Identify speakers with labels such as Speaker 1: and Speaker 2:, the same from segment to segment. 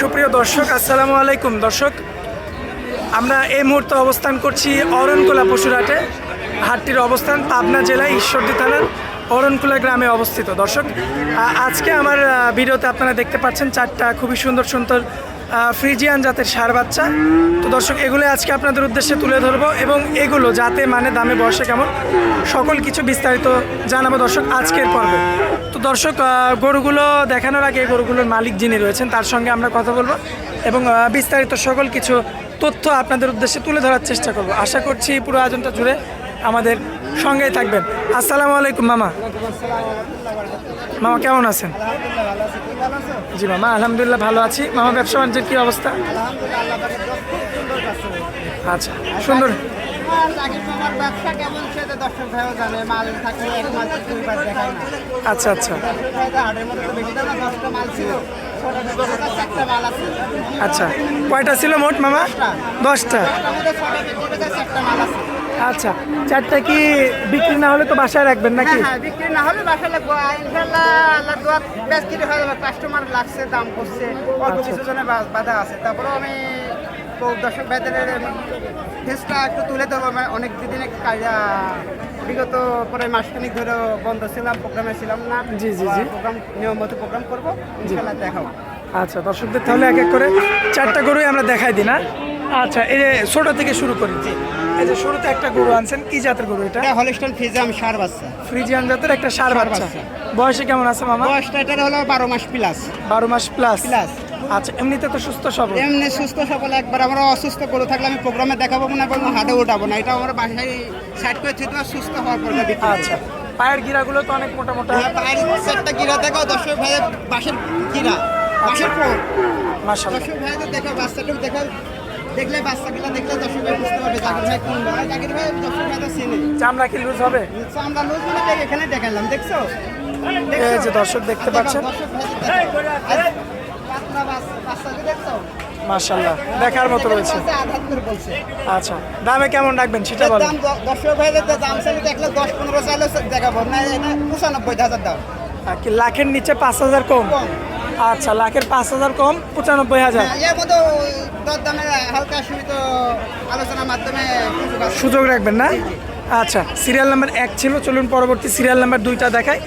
Speaker 1: সুপ্রিয় দর্শক, আসসালামু আলাইকুম। দর্শক, আমরা এই মুহূর্তে অবস্থান করছি অরণকুলা পশুরহাটে। হাটটির অবস্থান পাবনা জেলায় ঈশ্বরদী থানার অরণকুলা গ্রামে অবস্থিত। দর্শক আজকে আমার ভিডিওতে আপনারা দেখতে পাচ্ছেন চারটা খুবই সুন্দর সুন্দর ফ্রিজিয়ান জাতের সার বাচ্চা। তো দর্শক, এগুলো আজকে আপনাদের উদ্দেশ্যে তুলে ধরবো এবং এগুলো যাতে মানে দামে বসে কেমন, সকল কিছু বিস্তারিত জানাব দর্শক আজকের পর্বে। দর্শক গরুগুলো দেখানোর আগে গরুগুলোর মালিক যিনি রয়েছেন, তার সঙ্গে আমরা কথা বলব এবং বিস্তারিত সকল কিছু তথ্য আপনাদের উদ্দেশ্যে তুলে ধরার চেষ্টা করব। আশা করছি পুরো আয়োজনটা জুড়ে আমাদের সঙ্গেই থাকবেন। আসসালামু আলাইকুম, মামা। মামা, কেমন আছেন? জি, মামা, আলহামদুলিল্লাহ ভালো আছি। মামা, ব্যবসা বাণিজ্যের কী অবস্থা? আচ্ছা সুন্দর। আচ্ছা আচ্ছা। আচ্ছা। কয়টা ছিল মোট মামা? দশটা। আচ্ছা। চারটা কি বিক্রি না হলে তো বাসায় রাখবেন নাকি?
Speaker 2: হ্যাঁ হ্যাঁ বিক্রি না হলে বাসা লাগবো ইনশাল্লাহ আল্লাহ দোয়া হয়ে যাবে। কাস্টমার লাগছে দাম করছে। অল্প
Speaker 1: আচ্ছা।
Speaker 2: কিছু জনের বা- বাধা আছে। তারপরেও আমি তো দর্শক ভাইদের ফেসটা একটু তুলে দেবো আমি অনেক দিন বিগত পরে মাসখানিক ধরে বন্ধ ছিলাম প্রোগ্রামে ছিলাম না।
Speaker 1: জি, জি, জি।
Speaker 2: প্রোগ্রাম নিয়ম মতো প্রোগ্রাম করব। ইনশাল্লাহ দেখাবো।
Speaker 1: আচ্ছা দর্শকদের তাহলে এক এক করে চারটা গরুই আমরা দেখাই দিই না? আচ্ছা এই যে ছোট থেকে শুরু করি। এই যে শুরুতে একটা গরু আনছেন কি জাতের গরু এটা?
Speaker 2: হলিস্টন ফিজাম সার বাচ্চা।
Speaker 1: ফ্রিজিয়াম জাতের একটা সার বাচ্চা। বয়সে কেমন আছে মামা?
Speaker 2: বয়সটা এটা হলো বারো মাস প্লাস
Speaker 1: বারো মাস প্লাস
Speaker 2: প্লাস
Speaker 1: আচ্ছা এমনিতে তো সুস্থ সবল।
Speaker 2: এমনি সুস্থ সবল একবার আমরা অসুস্থ করে থাকলে আমি প্রোগ্রামে দেখাবো না বলব হাটে উঠাবো না। এটা আমার বাসায় সাইড করে দেওয়া সুস্থ হওয়ার পরে।
Speaker 1: আচ্ছা পায়ের গিরাগুলো তো অনেক মোটা মোটা
Speaker 2: হ্যাঁ, পায়ের চারটা গিরা দেখো দর্শক ভাই বাসের গিরা। বাসের পর
Speaker 1: মাশাআল্লাহ।
Speaker 2: দর্শক ভাই দেখো বাচ্চাটুকু দেখো দেখলে বাচ্চাগুলো দেখলে দর্শক ভাই বুঝতে পারবে জাকির ভাই কোন ভাই জাকির ভাই দর্শক ভাই তো চিনে।
Speaker 1: চামড়া কি লুজ হবে?
Speaker 2: আচ্ছা, লুজ মানে দেখ এখানে দেখালাম দেখছ?
Speaker 1: এই যে দর্শক দেখতে পাচ্ছেন। মাশাআল্লাহ দেখার মতো রয়েছে। আচ্ছা দামে কেমন রাখবেন সেটা বলেন।
Speaker 2: দর্শক ভাইদের দাম চাইলে দেখলে দশ পনেরো চাইলে দেখাবো না পঁচানব্বই হাজার দাম।
Speaker 1: আর কি লাখের নিচে পাঁচ হাজার কম। আচ্ছা লাখের পাঁচ হাজার কম পঁচানব্বই হাজার।
Speaker 2: হ্যাঁ, দর দামে হালকা সীমিত আলোচনার মাধ্যমে সুযোগ
Speaker 1: রাখবেন না? আচ্ছা সিরিয়াল নাম্বার এক ছিল চলুন পরবর্তী সিরিয়াল নাম্বার দুইটা এই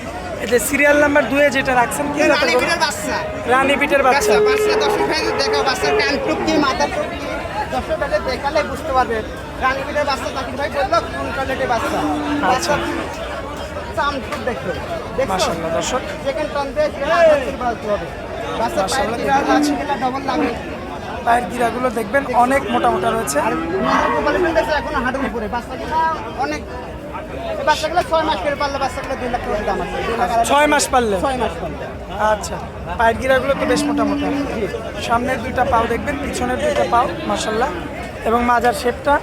Speaker 1: যে সিরিয়াল নাম্বার দুয়ে যেটা রাখছেন কি
Speaker 2: রানী
Speaker 1: গরু?
Speaker 2: বিটের বাচ্চা।
Speaker 1: রানী পিটের বাচ্চা।
Speaker 2: বাচ্চা বাচ্চা দর্শক ভাই দেখো বাচ্চার কান টুক কি মাথা টুক কি দর্শক ভাই দেখালে বুঝতে পারবে রানী বিটের বাচ্চা জাকির ভাই বলল কোন কোয়ালিটির বাচ্চা। বাচ্চা চাম টুক দেখো
Speaker 1: মাশাআল্লাহ দর্শক।
Speaker 2: সেকেন্ড টন দিয়ে বলতে হবে। বাচ্চা পায়ের কিরা
Speaker 1: দেখতে পাচ্ছি।
Speaker 2: ডবল লাগে
Speaker 1: পায়ের গিরাগুলো দেখবেন অনেক মোটা মোটা রয়েছে।
Speaker 2: আর এখন হাটের উপরে। বাচ্চাগুলো অনেক বাচ্চাগুলো ছয় মাস করে পারলে বাচ্চাগুলো দুই লাখ টাকা দাম আছে।
Speaker 1: ছয় মাস পারলে
Speaker 2: ছয় মাস পারলে
Speaker 1: আচ্ছা পায়ের গিরাগুলো তো বেশ মোটা মোটা সামনের দুইটা পাও দেখবেন পিছনের দুইটা পাও মাশাল্লাহ এবং মাজার শেপটা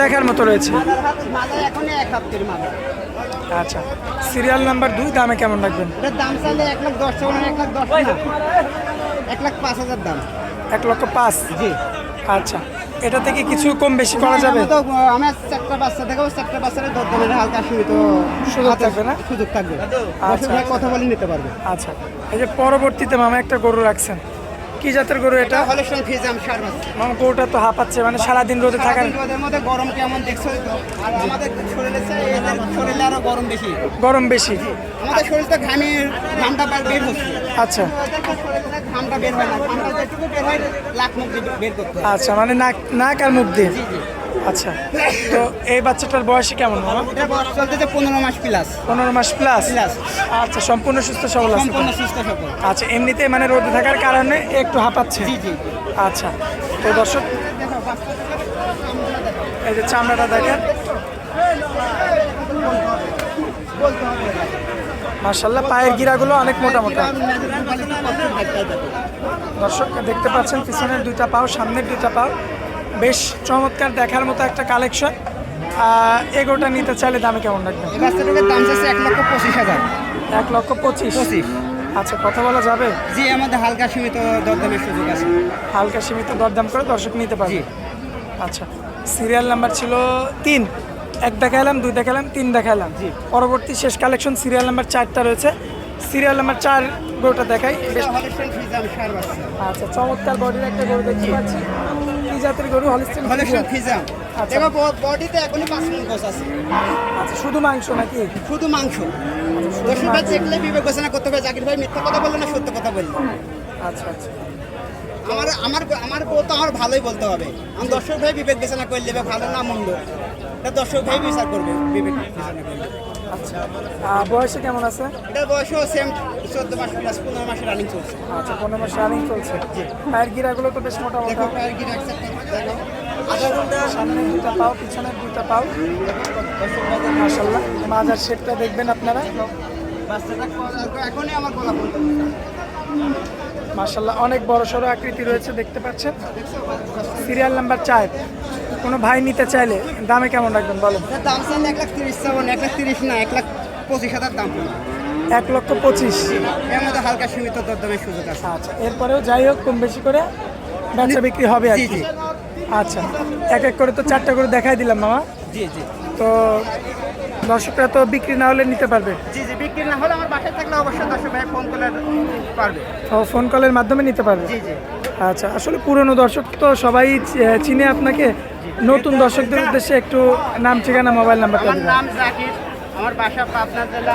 Speaker 1: দেখার মতো রয়েছে। আচ্ছা সিরিয়াল নাম্বার দুই দামে কেমন রাখবেন?
Speaker 2: দাম চাইলে এক লাখ দশ এক লাখ দশ এক লাখ পাঁচ হাজার দাম।
Speaker 1: এক লক্ষ পাঁচ।
Speaker 2: জি।
Speaker 1: আচ্ছা এটা থেকে কিছু কম বেশি করা যাবে?
Speaker 2: তো চারটা বাচ্চা দেখাবো চারটা বাচ্চার দর দামের হালকা সীমিত
Speaker 1: সুযোগ থাকবে না?
Speaker 2: সুযোগ থাকবে।
Speaker 1: আচ্ছা,
Speaker 2: দর্শক কথা বলে নিতে পারবে।
Speaker 1: আচ্ছা এই যে পরবর্তীতে মামা একটা গরু রাখছেন। কি জাতের গরু এটা?
Speaker 2: হলেশন ফিজাম সার
Speaker 1: মামা গরুটা তো হাঁপাচ্ছে মানে সারাদিন রোদে থাকার
Speaker 2: রোদের মধ্যে গরম কেমন দেখছ? তো আর আমাদের শরীরে শরীরে আরও গরম বেশি।
Speaker 1: গরম বেশি।
Speaker 2: আমাদের শরীর তো ঘামে ঘামটা বার হচ্ছে।
Speaker 1: আচ্ছা।
Speaker 2: ঘামটা বের হয় না। ঘামটা যেটুকু বের হয় লাখ মুখ দিয়ে বের করতে
Speaker 1: আচ্ছা মানে নাক নাক আর মুখ দিয়ে? আচ্ছা তো এই বাচ্চাটার বয়সে কেমন
Speaker 2: চলতেছে পনেরো মাস প্লাস
Speaker 1: পনেরো মাস প্লাস আচ্ছা সম্পূর্ণ সুস্থ সবল আছে
Speaker 2: সম্পূর্ণ সুস্থ সবল।
Speaker 1: আচ্ছা এমনিতে মানে রোদে থাকার কারণে একটু হাঁপাচ্ছে? আচ্ছা তো দর্শক এই যে চামড়াটা দেখেন। মার্শাল্লাহ পায়ের গিরাগুলো অনেক মোটা মোটা দর্শক দেখতে পাচ্ছেন পিছনের দুইটা পাও সামনের দুইটা পাও। বেশ চমৎকার দেখার মতো একটা কালেকশন। এগোটা নিতে চাইলে দামে কেমন
Speaker 2: দাম চাচ্ছে এক লক্ষ পঁচিশ হাজার।
Speaker 1: এক লক্ষ পঁচিশ?
Speaker 2: পঁচিশ।
Speaker 1: আচ্ছা কথা বলা যাবে?
Speaker 2: জি আমাদের হালকা সীমিত দরদামের সুযোগ আছে।
Speaker 1: হালকা সীমিত দরদাম করে দর্শক নিতে পারবে। আচ্ছা সিরিয়াল নাম্বার ছিল তিন। এক দেখালাম দুই দেখালাম তিন দেখালাম
Speaker 2: জি।
Speaker 1: পরবর্তী শেষ কালেকশন সিরিয়াল নাম্বার চারটা রয়েছে। সিরিয়াল নাম্বার চার গরুটা দেখাই। আচ্ছা চমৎকার বডির একটা গরু দেখতে পাচ্ছি। কি জাতের গরু হলিস্টেন
Speaker 2: হলিস্টিয়ান ফ্রিজাম
Speaker 1: আচ্ছা।
Speaker 2: দেখো বডিতে এখনই পাঁচ মিনিট গোছ আছে।
Speaker 1: আচ্ছা শুধু মাংস নাকি?
Speaker 2: শুধু মাংস। দর্শক ভাই দেখলে বিবেচনা করতে হবে জাকির ভাই মিথ্যা কথা বলল না সত্য কথা বলল?
Speaker 1: আচ্ছা আচ্ছা।
Speaker 2: আমার আমার আমার তো আমার ভালোই বলতে হবে। আমি দর্শক ভাই বিবেক বিবেচনা করে নেবে ভালো না মন্দ। এটা দর্শক ভাই বিচার করবে বিবেক বিবেচনা করবে।
Speaker 1: আচ্ছা বয়সে কেমন আছে?
Speaker 2: এটার বয়সও সেম চোদ্দ মাস প্লাস পনেরো মাসে রানিং চলছে।
Speaker 1: আচ্ছা পনেরো মাস রানিং চলছে। পায়ের গিরাগুলো তো বেশ মোটা মোটা
Speaker 2: গিরে দেখো।
Speaker 1: সামনে দুটা পাও পিছনের দুটা পাও। মাসাল্লাহ মাজার শেপটা দেখবেন আপনারা।
Speaker 2: এখনই আমার গলা
Speaker 1: মাসাল্লাহ অনেক বড় সড়ো আকৃতি রয়েছে দেখতে পাচ্ছেন। সিরিয়াল নাম্বার চার। কোনো ভাই নিতে চাইলে দামে কেমন রাখবেন
Speaker 2: এটার দাম চাইলে এক লাখ তিরিশ চাবন এক লাখ তিরিশ না এক লাখ পঁচিশ হাজার দাম
Speaker 1: এক লক্ষ পঁচিশ।
Speaker 2: এর মধ্যে হালকা সীমিত দরদামের সুযোগ আছে।
Speaker 1: আচ্ছা এরপরেও যাই হোক কম বেশি করে বেচা বিক্রি হবে আর কি। আচ্ছা এক এক করে তো চারটা করে দেখাই দিলাম মামা।
Speaker 2: জি জি।
Speaker 1: তো দর্শকরা তো বিক্রি না হলে নিতে পারবে?
Speaker 2: জি জি বিক্রি না হলে আমার বাসায় থাকলে অবশ্যই দর্শক ভাই ফোন করলে পারবে।
Speaker 1: তো ফোন কলের মাধ্যমে নিতে পারবে?
Speaker 2: জি জি।
Speaker 1: আচ্ছা আসলে পুরনো দর্শক তো সবাই চিনে আপনাকে। নতুন দর্শকদের উদ্দেশ্যে একটু নাম ঠিকানা মোবাইল নাম্বার
Speaker 2: আমার নাম জাকির। আমার বাসা পাবনা জেলা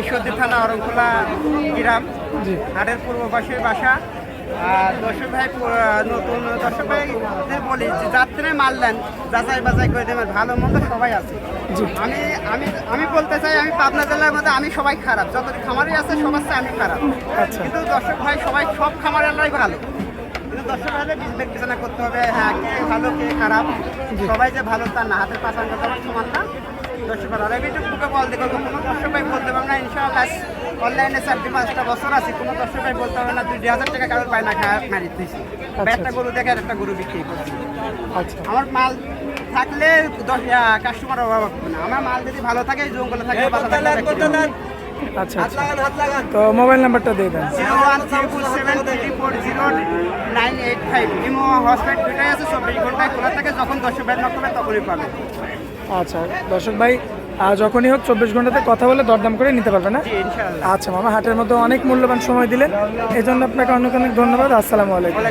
Speaker 2: ঈশ্বরদী থানা অরংখোলা গ্রাম।
Speaker 1: জি।
Speaker 2: হাটের পূর্ব পাশে বাসা। আর দর্শক ভাই নতুন দর্শক ভাই বলি যে যাত্রে মারলেন যাচাই বাছাই করে দেবেন ভালো মন্দ সবাই আছে। আমি আমি আমি বলতে চাই আমি পাবনা জেলার মধ্যে আমি সবাই খারাপ। যত খামারই আছে সবার চেয়ে আমি খারাপ।
Speaker 1: আচ্ছা।
Speaker 2: কিন্তু দর্শক ভাই সবাই সব খামারেরাই ভালো। বিবেচনা করতে হবে। হ্যাঁ কে ভালো কে খারাপ। সবাই যে ভালো তার না হাতের পাশান সমান না। দর্শক ভাই আর আমি একটু বুকে বল দেখো কোনো দর্শক ভাই বলতে পারবে না ইনশাআল্লাহ অনলাইনে চারটি পাঁচটা বছর আছে কোনো দর্শক ভাই বলতে হবে না দুই হাজার টাকা কারোর পায় না মারি দিয়েছি একটা গরু দেখে আর একটা গরু বিক্রি করছি।
Speaker 1: আচ্ছা।
Speaker 2: আমার মাল থাকলে দশ কাস্টমার অভাব হবে না। আমার মাল যদি ভালো থাকে জঙ্গলে থাকে থাকলে
Speaker 1: আচ্ছা আচ্ছা। তো মোবাইল নাম্বারটা দিয়ে দেন। আচ্ছা দর্শক ভাই যখনই হোক চব্বিশ ঘন্টাতে কথা বলে দরদাম করে নিতে পারবে না? আচ্ছা মামা হাটের মধ্যে অনেক মূল্যবান সময় দিলেন। এই জন্য আপনাকে অনেক অনেক ধন্যবাদ। আসসালামু আলাইকুম।